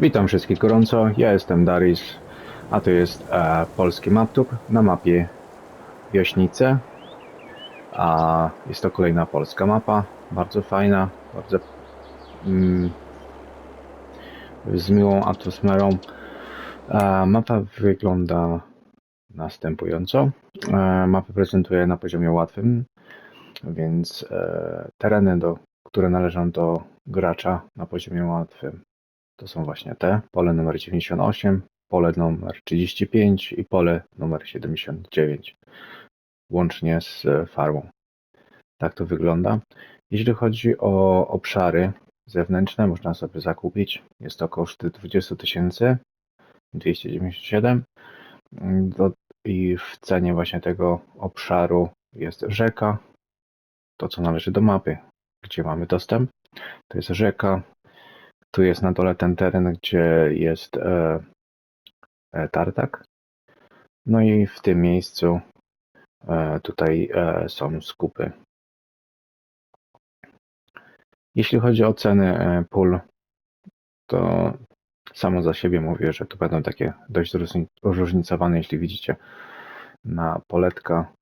Witam wszystkich gorąco, ja jestem Darius, a to jest e, polski maptub na mapie Wiośnice. A jest to kolejna polska mapa, bardzo fajna, bardzo mm, z miłą atmosferą. E, mapa wygląda następująco. E, mapę prezentuję na poziomie łatwym, więc e, tereny, do, które należą do gracza na poziomie łatwym to są właśnie te, pole numer 98, pole numer 35 i pole numer 79, łącznie z e, farmą. Tak to wygląda. Jeśli chodzi o obszary zewnętrzne, można sobie zakupić. Jest to koszt 20 tysięcy 297 Do- i w cenie właśnie tego obszaru jest rzeka, to co należy do mapy, gdzie mamy dostęp. To jest rzeka, tu jest na dole ten teren, gdzie jest e, e, tartak. No i w tym miejscu e, tutaj e, są skupy. Jeśli chodzi o ceny e, pól, to samo za siebie mówię, że tu będą takie dość zróżnicowane, jeśli widzicie na poletka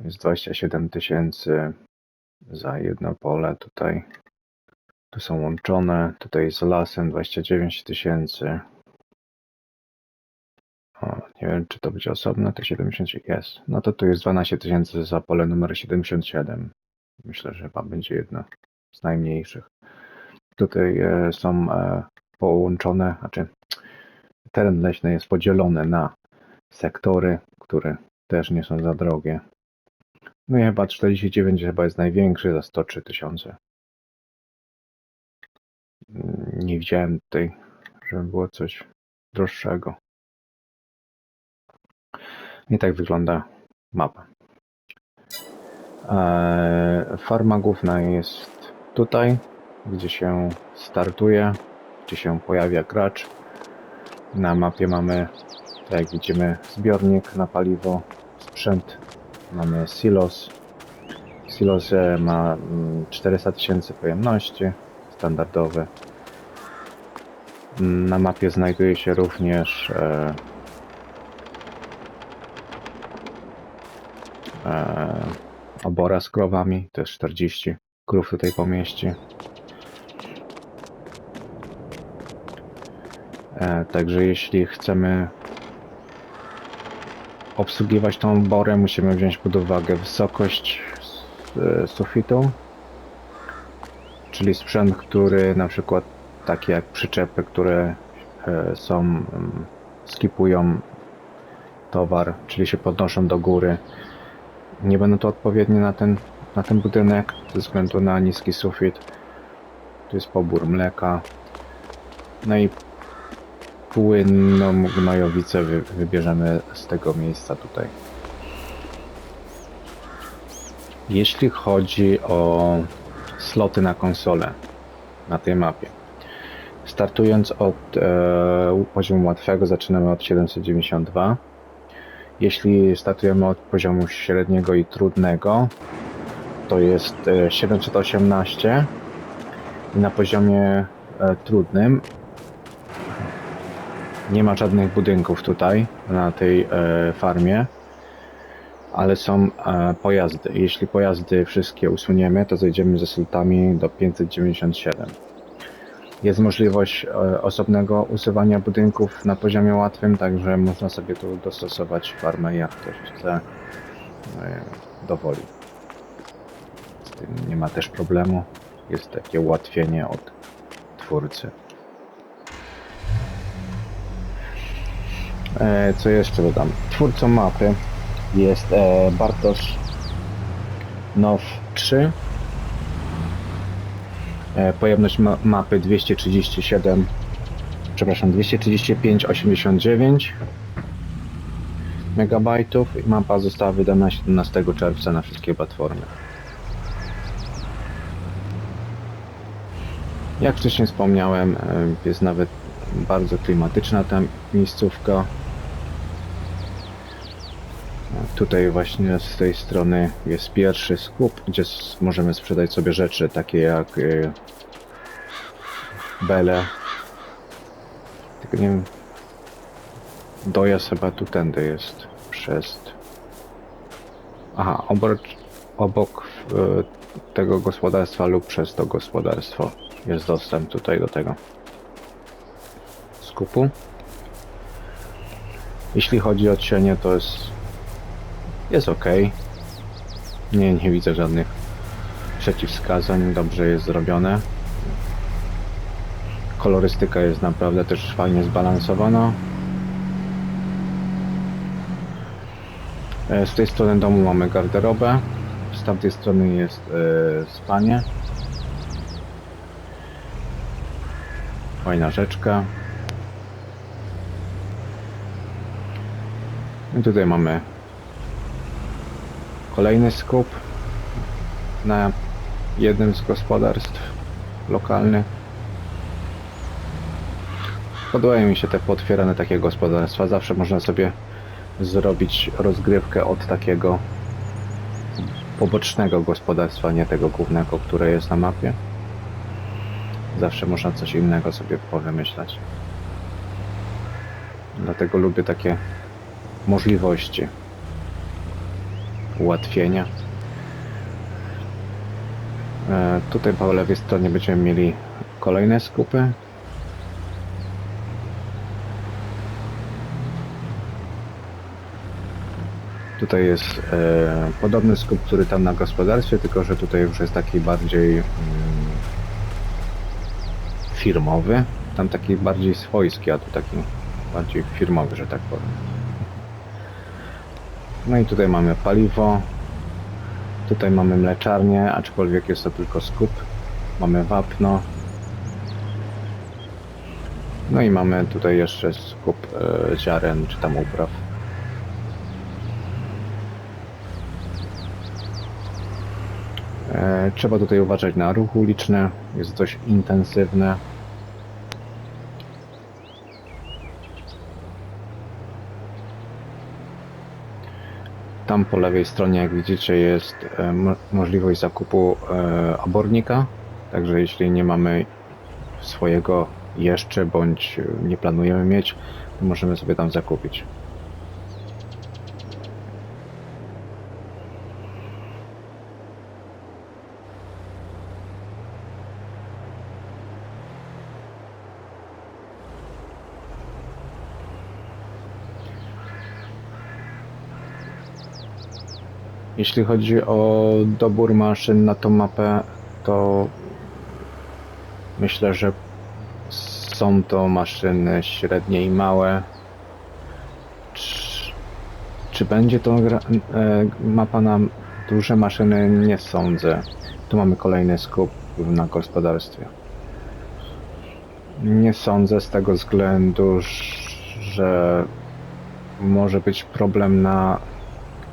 jest 27 tysięcy za jedno pole tutaj tu są łączone, tutaj z lasem 29 tysięcy. Nie wiem, czy to będzie osobne, to 70 jest. No to tu jest 12 tysięcy za pole numer 77. Myślę, że chyba będzie jedno z najmniejszych. Tutaj e, są e, połączone, znaczy teren leśny jest podzielony na sektory, które też nie są za drogie. No i chyba 49 chyba jest największy za 103 tysiące. Nie widziałem tutaj, żeby było coś droższego. I tak wygląda mapa. Eee, Farma główna jest tutaj, gdzie się startuje, gdzie się pojawia gracz. Na mapie mamy, tak jak widzimy, zbiornik na paliwo, sprzęt, mamy silos. Silos ma mm, 400 tysięcy pojemności, standardowy. Na mapie znajduje się również e, e, obora z krowami, też 40 krów tutaj pomieści. E, także jeśli chcemy obsługiwać tą oborę, musimy wziąć pod uwagę wysokość e, sufitu, czyli sprzęt, który na przykład takie jak przyczepy, które e, są, mm, skipują towar, czyli się podnoszą do góry. Nie będą to odpowiednie na ten, na ten budynek ze względu na niski sufit. Tu jest pobór mleka. No i płynną gnojowicę wy, wybierzemy z tego miejsca tutaj. Jeśli chodzi o sloty na konsolę na tej mapie. Startując od e, poziomu łatwego zaczynamy od 792. Jeśli startujemy od poziomu średniego i trudnego, to jest e, 718. I na poziomie e, trudnym nie ma żadnych budynków tutaj na tej e, farmie, ale są e, pojazdy. Jeśli pojazdy wszystkie usuniemy, to zejdziemy ze slotami do 597. Jest możliwość e, osobnego usuwania budynków na poziomie łatwym, także można sobie tu dostosować farmę jak ktoś chce e, dowoli. Z tym nie ma też problemu. Jest takie ułatwienie od twórcy. E, Co jeszcze dodam? Twórcą mapy jest Bartosz Now 3. E, Pojemność ma mapy 237, przepraszam, 235,89 megabajtów i mapa została wydana 17 czerwca na wszystkie platformy. Jak wcześniej wspomniałem, e, jest nawet bardzo klimatyczna ta miejscówka. Tutaj właśnie z tej strony jest pierwszy skup, gdzie możemy sprzedać sobie rzeczy takie jak y, bele, tylko nie wiem. Dojazd chyba tu tędy jest. Przez. Aha, obok, obok e, tego gospodarstwa lub przez to gospodarstwo jest dostęp tutaj do tego skupu. Jeśli chodzi o cienie, to jest jest ok. Nie, nie widzę żadnych przeciwwskazań, dobrze jest zrobione. Kolorystyka jest naprawdę też fajnie zbalansowana. E, Z tej strony domu mamy garderobę, z tamtej strony jest e, spanie. Fajna rzeczka. I tutaj mamy kolejny skup na jednym z gospodarstw lokalnych. Podobają mi się te potwierane takie gospodarstwa. Zawsze można sobie zrobić rozgrywkę od takiego pobocznego gospodarstwa, nie tego głównego, które jest na mapie. Zawsze można coś innego sobie powymyślać. Dlatego lubię takie możliwości ułatwienia. E, tutaj po lewej stronie będziemy mieli kolejne skupy. Tutaj jest e, podobny skup, który tam na gospodarstwie, tylko że tutaj już jest taki bardziej mm, firmowy. Tam taki bardziej swojski, a tu taki bardziej firmowy, że tak powiem. No i tutaj mamy paliwo. Tutaj mamy mleczarnię, aczkolwiek jest to tylko skup. Mamy wapno. No i mamy tutaj jeszcze skup e, ziaren czy tam upraw. E, Trzeba tutaj uważać na ruch uliczny, jest dość intensywny. Tam po lewej stronie, jak widzicie, jest e, mo- możliwość zakupu e, obornika. Także jeśli nie mamy swojego jeszcze, bądź nie planujemy mieć, to możemy sobie tam zakupić. Jeśli chodzi o dobór maszyn na tą mapę, to myślę, że są to maszyny średnie i małe. Czy, czy będzie to gra, e, mapa na duże maszyny? Nie sądzę. Tu mamy kolejny skup na gospodarstwie. Nie sądzę z tego względu, że może być problem na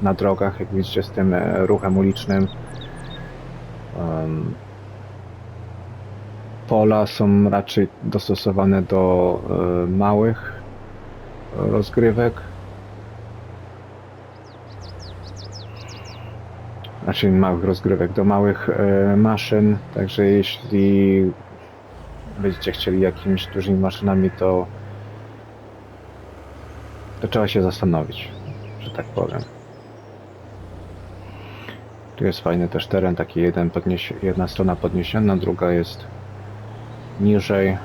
na drogach, jak widzicie, z tym e, ruchem ulicznym. Pola są raczej dostosowane do e, małych rozgrywek. Znaczy małych rozgrywek, do małych e, maszyn. Także jeśli będziecie chcieli jakimiś dużymi maszynami, to, to trzeba się zastanowić, że tak powiem. Tu jest fajny też teren, taki jeden podnieś, jedna strona podniesiona, druga jest niżej.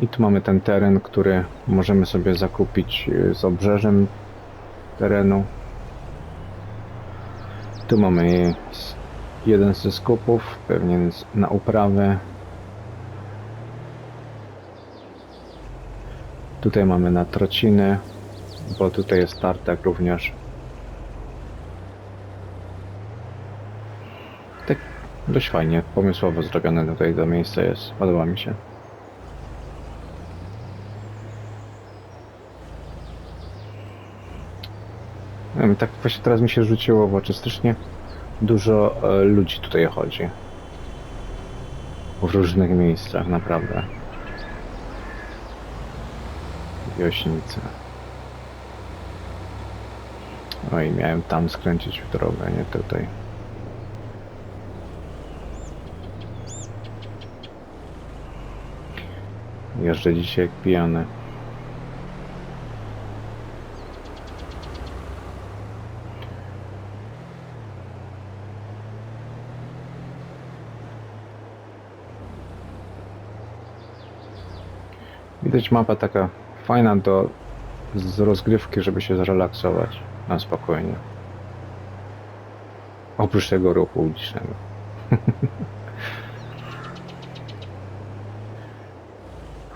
I tu mamy ten teren, który możemy sobie zakupić y, z obrzeżem terenu. Tu mamy jeden ze skupów, pewnie na uprawę. Tutaj mamy na trociny, bo tutaj jest tartak również. Tak dość fajnie, pomysłowo zrobione tutaj to miejsce jest. Podoba mi się. Tak właśnie teraz mi się rzuciło w oczy. Strasznie dużo e, ludzi tutaj chodzi. W różnych miejscach, naprawdę. Jaśnica. Oj, miałem tam skręcić w drogę, nie tutaj. Jeżdżę dzisiaj jak pijany. Widać mapa taka fajna do z rozgrywki, żeby się zrelaksować na spokojnie. Oprócz tego ruchu ulicznego.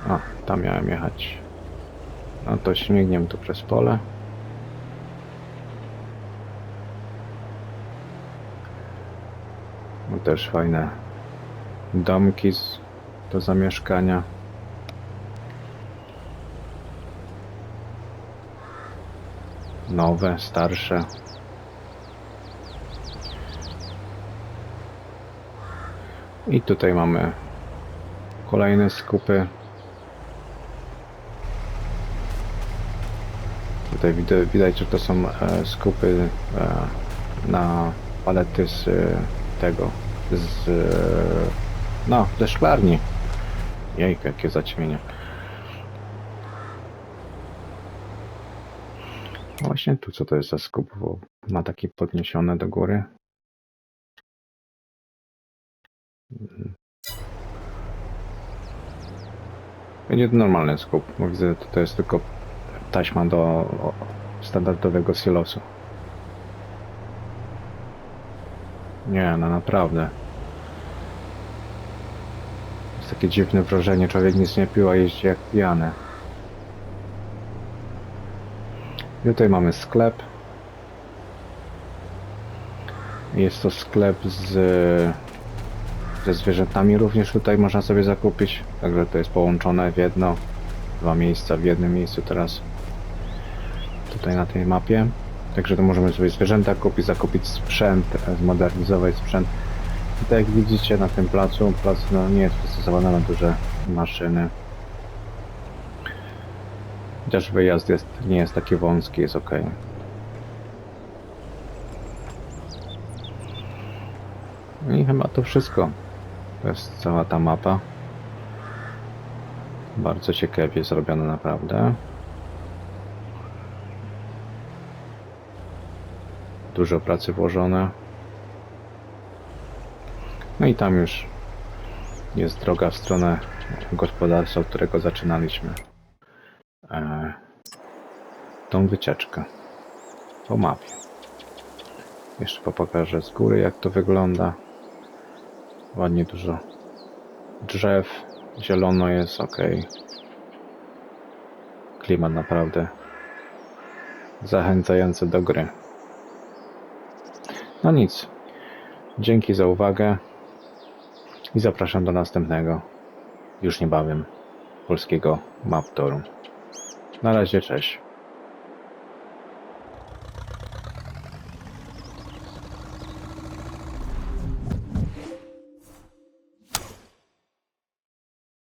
A, tam miałem jechać. No to śmigniemy tu przez pole. No też fajne domki z, do zamieszkania. Nowe, starsze. I tutaj mamy kolejne skupy. Tutaj widać, że to są e, skupy e, na palety z e, tego, z no, ze szklarni. Jejku, jakie zaćmienie. Właśnie tu co to jest za skup, bo ma takie podniesione do góry. Będzie to normalny skup, bo widzę, że to jest tylko taśma do standardowego silosu. Nie, no naprawdę. Jest takie dziwne wrażenie, człowiek nic nie pił, a jeździ jak pijany. I tutaj mamy sklep. Jest to sklep z, ze zwierzętami również tutaj można sobie zakupić. Także to jest połączone w jedno. Dwa miejsca w jednym miejscu teraz. Tutaj na tej mapie. Także to możemy sobie zwierzęta kupić, zakupić sprzęt, zmodernizować sprzęt. I tak jak widzicie na tym placu, plac no, nie jest przystosowany na duże maszyny. Chociaż wyjazd jest, nie jest taki wąski, jest ok. I chyba to wszystko. To jest cała ta mapa. Bardzo ciekawie zrobiona naprawdę. Dużo pracy włożone. No i tam już jest droga w stronę gospodarstwa, od którego zaczynaliśmy tą wycieczkę po mapie. Jeszcze pokażę z góry jak to wygląda. Ładnie dużo drzew, zielono jest ok. Klimat naprawdę zachęcający do gry. No nic. Dzięki za uwagę i zapraszam do następnego już niebawem polskiego Map Toru. Na razie, cześć.